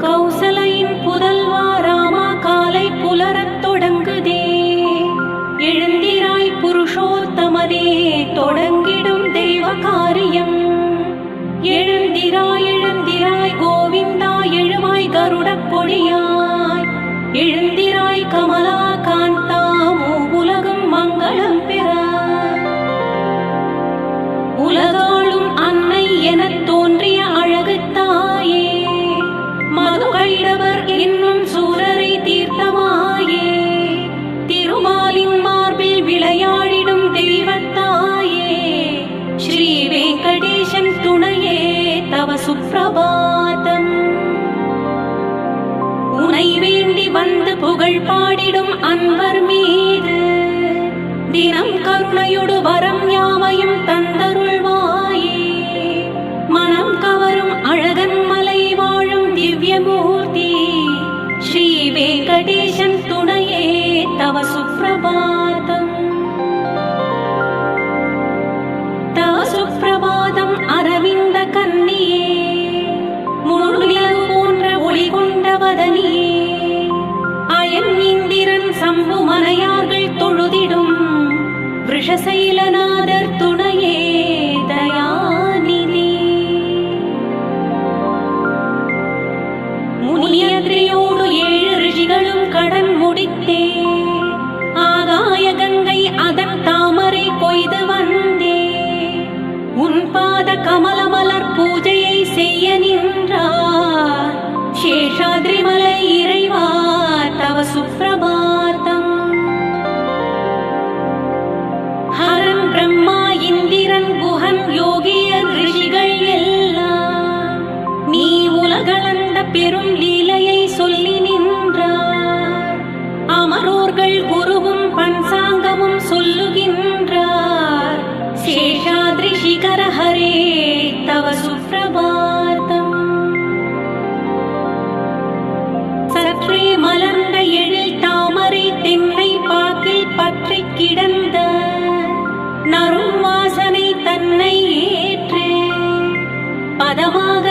கௌசலையின் புதல்வா ராமா காலை புலரத் தொடங்குதே. எழுந்திராய் புருஷோத்தமதே தொடங்கிடும் தெய்வ காரியம். எழுந்திராய் எழுந்திராய் கோவிந்தா எழுமாய் கருடக் கொடியாய் எழுந்திராய் கமலா தவ சுப்பிரபாதம். உனை வேண்டி வந்து புகழ் பாடிடும் அன்பர் மீது தினம் கருணையொடு வரம் யாவையும் தந்தருள்வாயே. மனம் கவரும் அழகன் மலை வாழும் திவ்யமூர்த்தி ஸ்ரீ வெங்கடேசன் துணையே தவ சுப்பிரபாதம். மனையார்கள் தொழுதிடும். விஷசைலநாத rompieron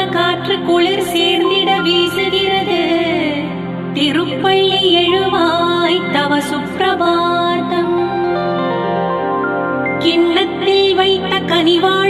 காற்று குளிர் சேர்ந்திட வீசுகிறது. திருப்பள்ளி எழுவாய் தவ சுப்பிரபாதம். கிண்ணத்தில் வைத்த கனிவாழ்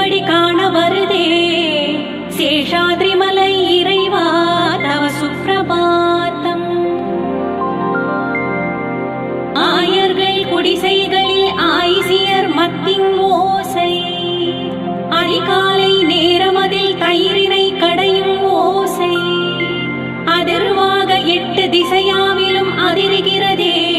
திருவடி காண வருதே. சேஷாத்ரிமலை இறைவா தவ சுப்பிரபாத்தம். ஆயர்கள் குடிசைகளில் ஆயிசியர் மத்தின் ஓசை அதிகாலை நேரமதில் தயிரினை கடையும் ஓசை. அதிர்வாக எட்டு திசையாவிலும் அதிர்கிறதே.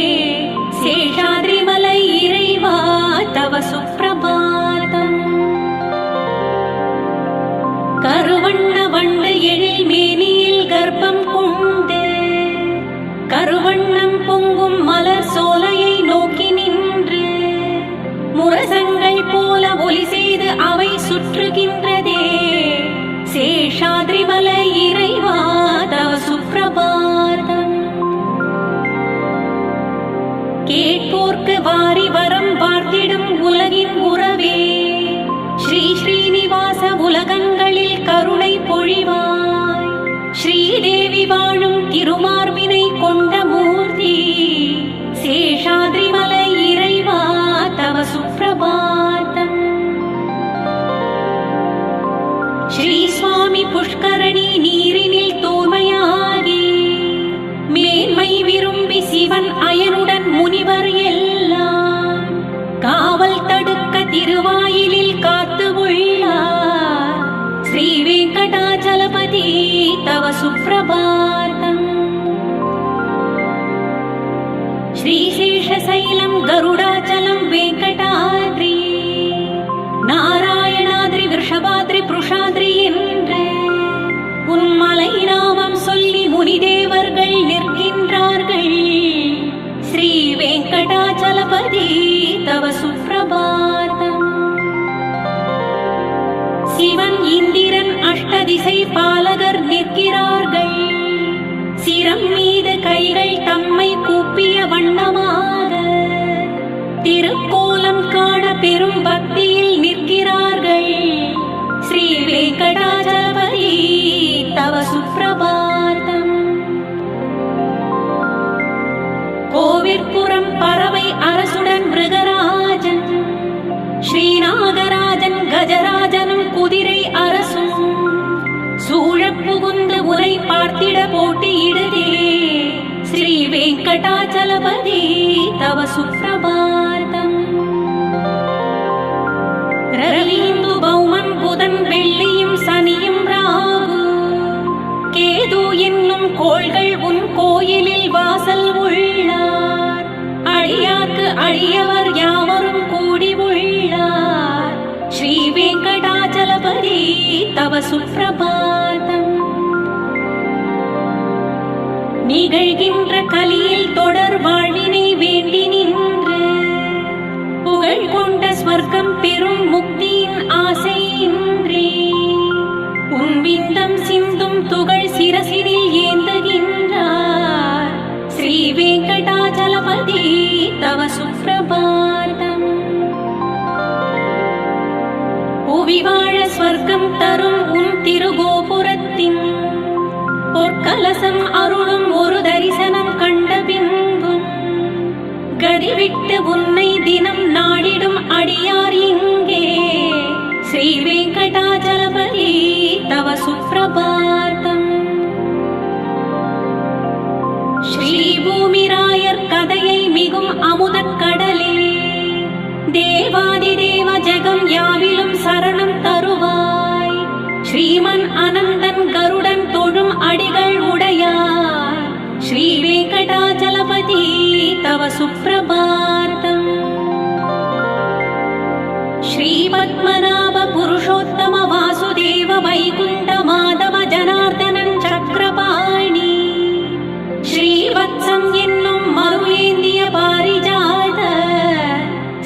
கர்ப்பம் கொண்டு கருவண்ணம் பொங்கும் மலர் சோலையை நோக்கி நின்று முரசங்கள் போல ஒலி செய்து அவை சுற்றுகின்றதே. சேஷாதிரிமலை சுவாமி புஷ்கரணி நீரினில் தூய்மையாகி மேன்மை விரும்பி சிவன் அயனுடன் முனிவர் எல்லாம் காவல் தடுக்க திருவாயிலில் காத்து உள்ளார். ஸ்ரீ வெங்கடாஜலபதி தவ சுப்பிரபாதம். ஸ்ரீசேஷசைலம் கருடாச்சலம் வெங்கட முனிதேவர்கள் நிற்கின்றார்கள். ஸ்ரீ வெங்கடாச்சலபதி தவ சுப்பிரபாதம் சிவன் இந்திரன் அஷ்டதிசை பாலகர் நிற்கிறார்கள். சிரம் மீது கைகள் தம்மை கூப்பிய வண்ணமாக. திருக்கோலம் காண பெரும் பக்தியில் நிற்கிறார்கள். ஸ்ரீ வெங்கடாச்சலபதி தவ சுப்பிரபாதம் கோவிற்புறம் பறவை அரசுடன் மிருகராஜன். ஸ்ரீநாகராஜன் கஜராஜனும் குதிரை அரசும். சூழப் புகுந்து உரை பார்த்திட போட்டியிடுதே. ஸ்ரீ வெங்கடாச்சலபதி தவ சுப்பிரபாதம் தவ சுப்பிரபாதம் நிகழ்கின்ற கலியில் தொடர் வாழ்வினை வேண்டி நின்று புகழ் கொண்ட ஸ்வர்க்கம் பெரும் முக்தியின் ஆசை உன் விந்தம் சிந்தும் துகள் சிரசினில் ஏந்துகின்றார். ஸ்ரீ வெங்கடாச்சலபதி தவ சுப்பிரபாதம் ஸ்வர்க்கம் தரும் உன் திருகோபுரத்தின் பொற்கலசம் அருளும் ஒரு தரிசனம் கண்ட பின்பும் கதிவிட்டு உன்னை தினம் நாடிடும் அடியார் இங்கே. ஸ்ரீ வெங்கடாஜலபதி தவ சுப்பிரபாதம் ஸ்ரீ பூமிராயர் கதையை மிகும் அமுதக் கடலே. தேவாதி தேவ ஜெகம் யாவிலும் சரணம் ஸ்ரீமன் அனந்தன் கருடன் தொழும் அடிகள் உடையார். ஸ்ரீ வெங்கடாச்சலபதி தவ சுப்பிரபாதம் ஸ்ரீ பத்மநாப புருஷோத்தம வாசுதேவ வைகுண்ட மாதவ ஜனார்தனன் சக்கரபாணி. ஸ்ரீவத்சம் என்னும் மருளேந்திய பாரிஜாத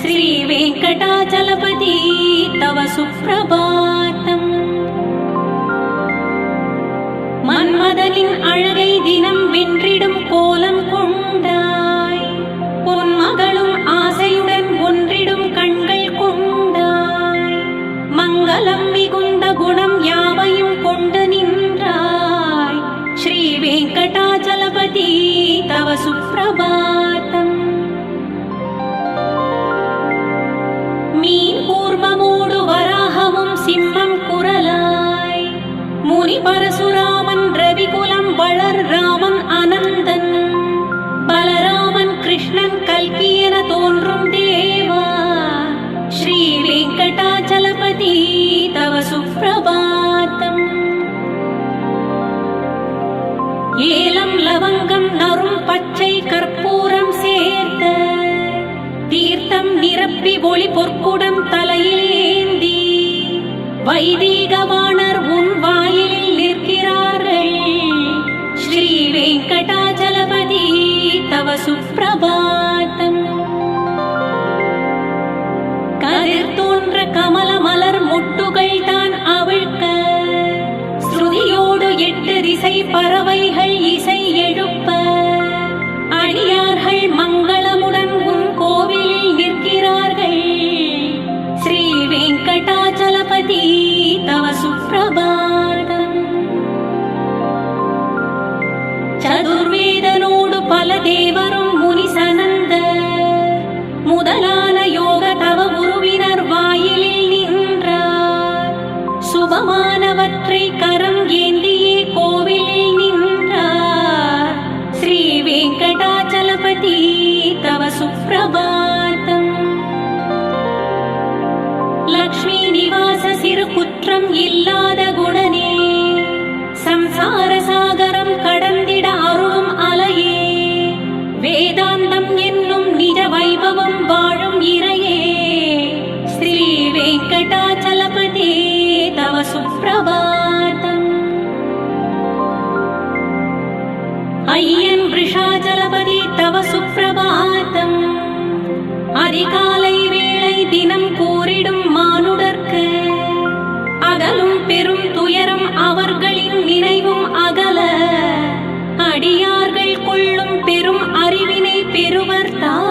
ஸ்ரீ வெங்கடாச்சலபதி தவ சுப்பிரபா மங்களம் மிகுந்த குணம் யாவையும் கொண்டு நின்றாய். ஸ்ரீ வெங்கடாச்சலபதி தவ சுப்பிரபாதம் மீன் கூர்மமோடு வராகமும் சிம்மம் குரலாய். முனி பரசுராமன் ரவிகுலம் வளர் நிரப்பி ஒளி பொற்குடம் தலையிலேந்தி வைதீகவாணர் உன் வாயிலில் நிற்கிறார்கள். ஸ்ரீ வெங்கடாஜலபதி தவ சுப்பிரபாதம் கதிர் தோன்ற கமல மலர் முட்டுகள் தான் அவிழ்க்க. ஸ்ருதியோடு எட்டு திசை பறவைகள் வேறு குற்றம் இல்லாத குணனே. சம்சார சாகரம் கடந்திட அருளும் அலையே. வேதாந்தம் என்னும் நிஜ வைபவம் வாழும் இறையே. ஸ்ரீ வெங்கடாச்சலபதே தவ சுப்பிரபாதம். ஐயன் விஷாச்சலபதி தவ சுப்பிரபாதம். அதிகாலை வேளை தினம் तिरुवर्ता